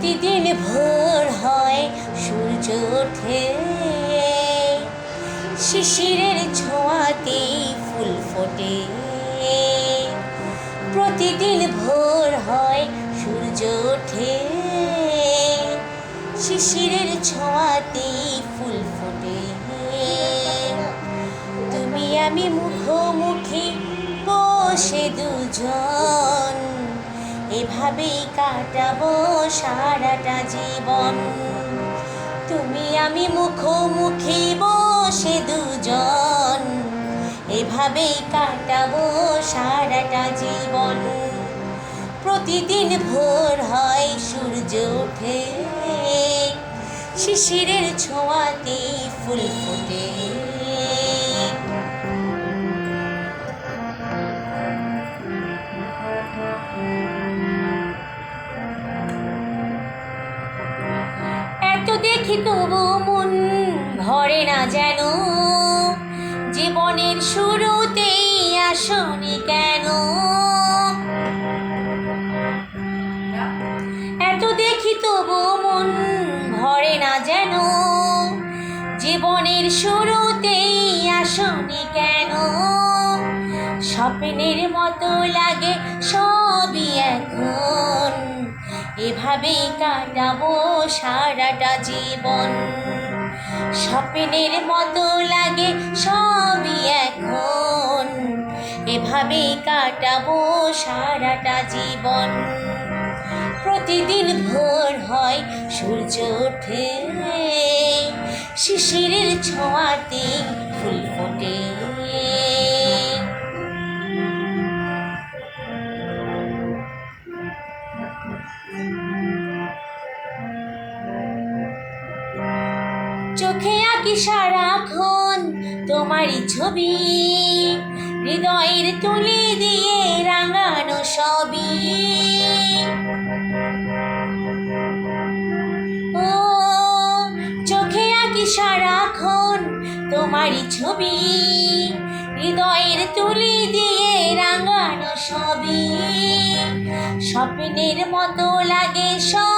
প্রতিদিন ভোর হয়, সূর্য ওঠে। শিশিরের ছোঁয়াতেই ফুল ফোটে। প্রতিদিন ভোর হয়, সূর্য ওঠে। শিশিরের ছোঁয়াতেই ফুল ফোটে। তুমি আমি মুখোমুখি বসে দুজন। এভাবেই কাটাবো সারাটা জীবন? তুমি আমি মুখোমুখি বসে দুজন, এভাবেই কাটাবো সারাটা জীবন। প্রতিদিন ভোর হয় সূর্য ওঠে, শিশিরের ছোঁয়াতেই দেখি তবু মন ভরে না যেন। জীবনের শুরুতেই আসনি কেন? এত দেখি তবু মন ভরে না যেন। জীবনের শুরুতেই আসনি কেন? স্বপ্নের মতো লাগে সবই এখন। এভাবেই কাটাবো সারাটা জীবন। স্বপ্নের মতো লাগে সবই এখন। এভাবেই কাটাবো সারাটা জীবন। প্রতিদিন ভোর হয়, সূর্য ওঠে। শিশিরের ছোঁয়াতে ফুল ফোটে। চোখে আঁকি সারাক্ষণ তোমারই ছবি। হৃদয়ের তুলি দিয়ে রাঙানো সবই। ও, চোখে আঁকি সারাক্ষণ তোমারই ছবি। হৃদয়ের তুলি দিয়ে রাঙানো সবই। স্বপ্নের মতো লাগে এখন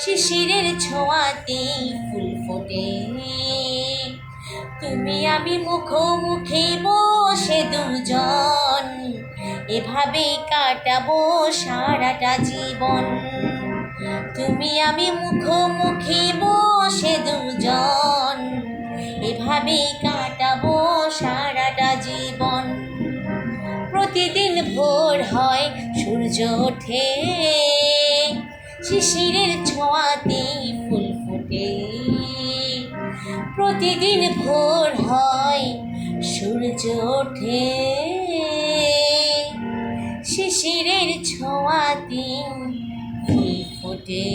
শিশিরের ছোঁয়াতে ফুল ফোটে। তুমি আমি মুখোমুখি বসে দুজন, এভাবে কাটাবো সারাটা জীবন। তুমি আমি মুখোমুখি বসে দুজন, এভাবে কাটাবো সারাটা জীবন। প্রতিদিন ভোর হয়, সূর্য ওঠে। শিশিরের ছোঁয়াতে ফুল ফোটে। প্রতিদিন ভোর হয় সূর্য ওঠে। শিশিরের ছোঁয়াতে ফুল ফোটে।